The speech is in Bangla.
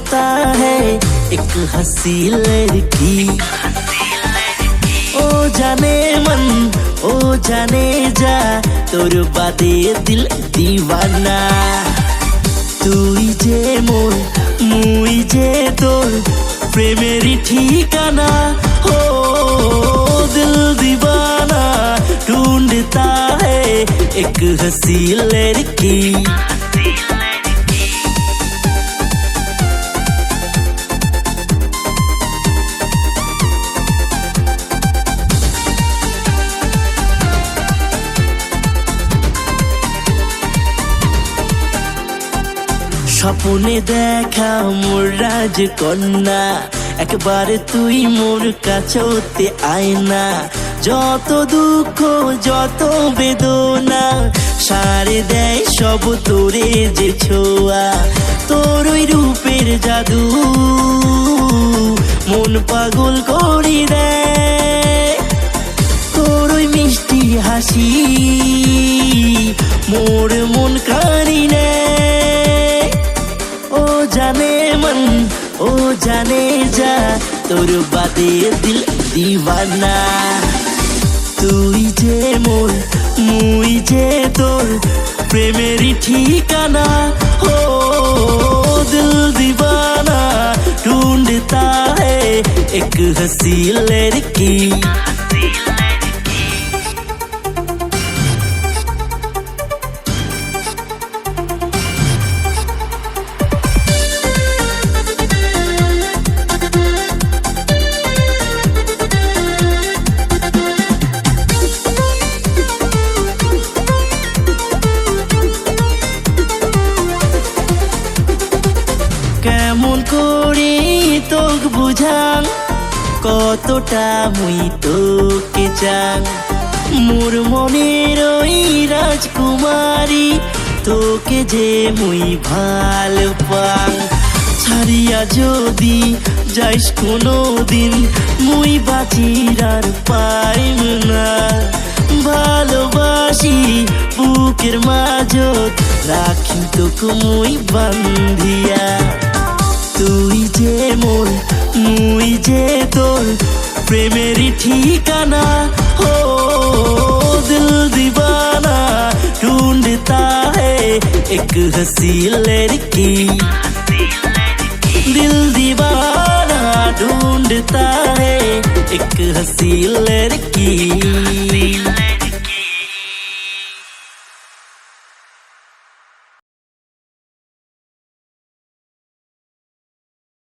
लगता है एक हसी लड़की। ओ जाने मन, ओ जाने जा, तोर बादे दिल दीवाना। तू जे मोर मुई जे तोर प्रेमेरी ठिकाना। हो दिल दीवाना, ढूंढता है एक हसी लड़की। স্বপ্নে দেখা মোর রাজকন্যা। একবারে তুই মোর কাছতে আয় না। যত দুঃখ, যত বেদনা, সারে দেয় সব তোরে যে ছোয়া। তোর ওই রূপের জাদু মন পাগল করি দেয়। তোর ওই মিষ্টি হাসি জানে যা তোর বাদে দিল দিবানা তুই যে মোর মুই যে তোর প্রেমের ঠিকানা ও দিল দিবানা ঢুন্ডতা এক হসি লড়কি বুঝাং কতটা মুই তোকে চাং মোর মনের ওই রাজকুমারী, তোকে যে মুই ভালো পাং ছাড়িয়া যদি যাইস কোনো দিন মুই বাঁচির আর পাইম না। ভালোবাসি বুকের মাঝত রাখি তোকে মুই বান্ধিয়া। जाना, हो, दिल दीवाना ढूंढता है एक हसी लड़की। दिल दीवाना ढूंढता है एक हसी लड़की।